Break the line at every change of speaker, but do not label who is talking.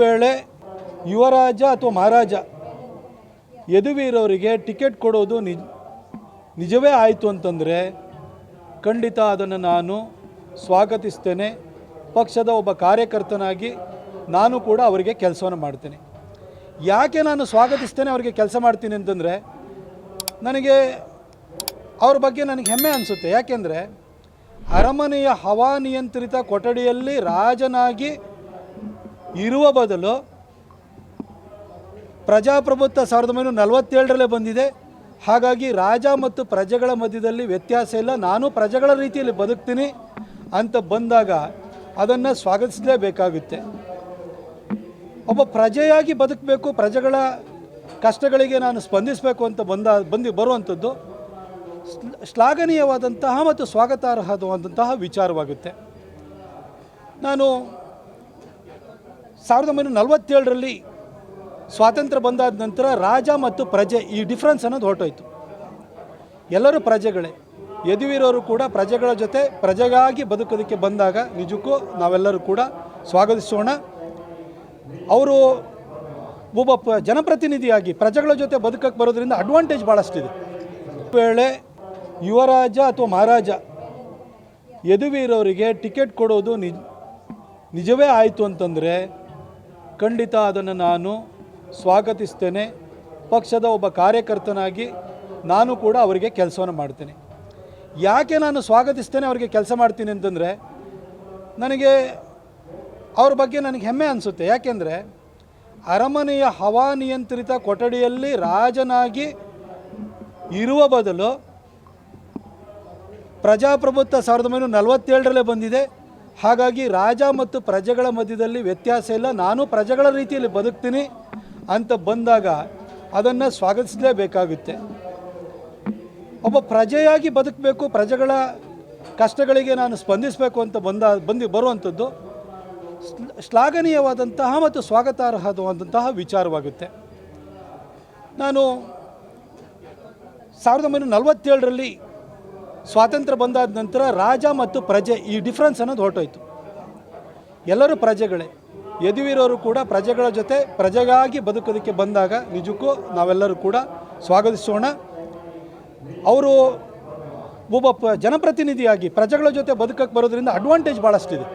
ವೇಳೆ ಯುವರಾಜ ಅಥವಾ ಮಹಾರಾಜ ಯದುವೀರವರಿಗೆ ಟಿಕೆಟ್ ಕೊಡೋದು ನಿಜ, ನಿಜವೇ ಆಯಿತು ಅಂತಂದರೆ ಖಂಡಿತ ಅದನ್ನು ನಾನು ಸ್ವಾಗತಿಸ್ತೇನೆ. ಪಕ್ಷದ ಒಬ್ಬ ಕಾರ್ಯಕರ್ತನಾಗಿ ನಾನು ಕೂಡ ಅವರಿಗೆ ಕೆಲಸವನ್ನು ಮಾಡ್ತೇನೆ. ಯಾಕೆ ನಾನು ಸ್ವಾಗತಿಸ್ತೇನೆ ಅವರಿಗೆ ಕೆಲಸ ಮಾಡ್ತೀನಿ ಅಂತಂದರೆ ನನಗೆ ಅವ್ರ ಬಗ್ಗೆ ನನಗೆ ಹೆಮ್ಮೆ ಅನಿಸುತ್ತೆ. ಯಾಕೆಂದರೆ ಅರಮನೆಯ ಹವಾನಿಯಂತ್ರಿತ ಕೊಠಡಿಯಲ್ಲಿ ರಾಜನಾಗಿ ಇರುವ ಬದಲು ಪ್ರಜಾಪ್ರಭುತ್ವ ಸಾವಿರದ ಒಂಬೈನೂರ ನಲವತ್ತೇಳರಲ್ಲೇ ಬಂದಿದೆ. ಹಾಗಾಗಿ ರಾಜ ಮತ್ತು ಪ್ರಜೆಗಳ ಮಧ್ಯದಲ್ಲಿ ವ್ಯತ್ಯಾಸ ಇಲ್ಲ. ನಾನು ಪ್ರಜೆಗಳ ರೀತಿಯಲ್ಲಿ ಬದುಕ್ತೀನಿ ಅಂತ ಬಂದಾಗ ಅದನ್ನು ಸ್ವಾಗತಿಸಲೇಬೇಕಾಗುತ್ತೆ ಒಬ್ಬ ಪ್ರಜೆಯಾಗಿ ಬದುಕಬೇಕು, ಪ್ರಜೆಗಳ ಕಷ್ಟಗಳಿಗೆ ನಾನು ಸ್ಪಂದಿಸಬೇಕು ಅಂತ ಬಂದ, ಬಂದು ಬರುವಂಥದ್ದು ಶ್ಲಾಘನೀಯವಾದಂತಹ ಮತ್ತು ಸ್ವಾಗತಾರ್ಹವಾದಂತಹ ವಿಚಾರವಾಗುತ್ತೆ. ನಾನು ಸಾವಿರದ ಒಂಬೈನೂರ ನಲವತ್ತೇಳರಲ್ಲಿ ಸ್ವಾತಂತ್ರ್ಯ ಬಂದಾದ ನಂತರ ರಾಜ ಮತ್ತು ಪ್ರಜೆ ಈ ಡಿಫ್ರೆನ್ಸ್ ಅನ್ನೋದು ಹೊರಟೋಯ್ತು. ಎಲ್ಲರೂ ಪ್ರಜೆಗಳೇ. ಯದುವೀರವರು ಕೂಡ ಪ್ರಜೆಗಳ ಜೊತೆ, ಪ್ರಜೆಗಾಗಿ ಬದುಕೋದಕ್ಕೆ ಬಂದಾಗ ನಿಜಕ್ಕೂ ನಾವೆಲ್ಲರೂ ಕೂಡ ಸ್ವಾಗತಿಸೋಣ. ಅವರು ಒಬ್ಬ ಜನಪ್ರತಿನಿಧಿಯಾಗಿ ಪ್ರಜೆಗಳ ಜೊತೆ ಬದುಕಕ್ಕೆ ಬರೋದ್ರಿಂದ ಅಡ್ವಾಂಟೇಜ್ ಭಾಳಷ್ಟಿದೆ ವೇಳೆ ಯುವರಾಜ ಅಥವಾ ಮಹಾರಾಜ ಯದುವೀರವರಿಗೆ ಟಿಕೆಟ್ ಕೊಡೋದು ನಿಜ, ನಿಜವೇ ಆಯಿತು ಅಂತಂದರೆ ಖಂಡಿತ ಅದನ್ನು ನಾನು ಸ್ವಾಗತಿಸ್ತೇನೆ. ಪಕ್ಷದ ಒಬ್ಬ ಕಾರ್ಯಕರ್ತನಾಗಿ ನಾನು ಕೂಡ ಅವರಿಗೆ ಕೆಲಸವನ್ನು ಮಾಡ್ತೇನೆ. ಯಾಕೆ ನಾನು ಸ್ವಾಗತಿಸ್ತೇನೆ ಅವರಿಗೆ ಕೆಲಸ ಮಾಡ್ತೀನಿ ಅಂತಂದರೆ, ನನಗೆ ಅವ್ರ ಬಗ್ಗೆ ನನಗೆ ಹೆಮ್ಮೆ ಅನಿಸುತ್ತೆ. ಯಾಕೆಂದರೆ, ಅರಮನೆಯ ಹವಾನಿಯಂತ್ರಿತ ಕೊಠಡಿಯಲ್ಲಿ ರಾಜನಾಗಿ ಇರುವ ಬದಲು ಪ್ರಜಾಪ್ರಭುತ್ವ ಸಾವಿರದ ಒಂಬೈನೂರ ನಲವತ್ತೇಳರಲ್ಲೇ ಬಂದಿದೆ. ಹಾಗಾಗಿ ರಾಜ ಮತ್ತು ಪ್ರಜೆಗಳ ಮಧ್ಯದಲ್ಲಿ ವ್ಯತ್ಯಾಸ ಇಲ್ಲ. ನಾನು ಪ್ರಜೆಗಳ ರೀತಿಯಲ್ಲಿ ಬದುಕ್ತೀನಿ ಅಂತ ಬಂದಾಗ ಅದನ್ನು ಸ್ವಾಗತಿಸಲೇಬೇಕಾಗುತ್ತೆ. ಒಬ್ಬ ಪ್ರಜೆಯಾಗಿ ಬದುಕಬೇಕು, ಪ್ರಜೆಗಳ ಕಷ್ಟಗಳಿಗೆ ನಾನು ಸ್ಪಂದಿಸಬೇಕು ಅಂತ ಬಂದ, ಬಂದು, ಬರುವಂಥದ್ದು ಶ್ಲಾಘನೀಯವಾದಂತಹ ಮತ್ತು ಸ್ವಾಗತಾರ್ಹವಾದಂತಹ ವಿಚಾರವಾಗುತ್ತೆ. ನಾನು ಸಾವಿರದ ಒಂಬೈನೂರ ನಲವತ್ತೇಳರಲ್ಲಿ ಸ್ವಾತಂತ್ರ್ಯ ಬಂದಾದ ನಂತರ ರಾಜ ಮತ್ತು ಪ್ರಜೆ ಈ ಡಿಫ್ರೆನ್ಸ್ ಅನ್ನೋದು ಹೊರಟೋಯ್ತು. ಎಲ್ಲರೂ ಪ್ರಜೆಗಳೇ. ಯದುವೀರವರು ಕೂಡ ಪ್ರಜೆಗಳ ಜೊತೆ ಪ್ರಜೆಗಾಗಿ ಬದುಕೋದಕ್ಕೆ ಬಂದಾಗ ನಿಜಕ್ಕೂ ನಾವೆಲ್ಲರೂ ಕೂಡ ಸ್ವಾಗತಿಸೋಣ. ಅವರು ಒಬ್ಬ ಜನಪ್ರತಿನಿಧಿಯಾಗಿ ಪ್ರಜೆಗಳ ಜೊತೆ ಬದುಕಕ್ಕೆ ಬರೋದ್ರಿಂದ ಅಡ್ವಾಂಟೇಜ್ ಭಾಳಷ್ಟಿದೆ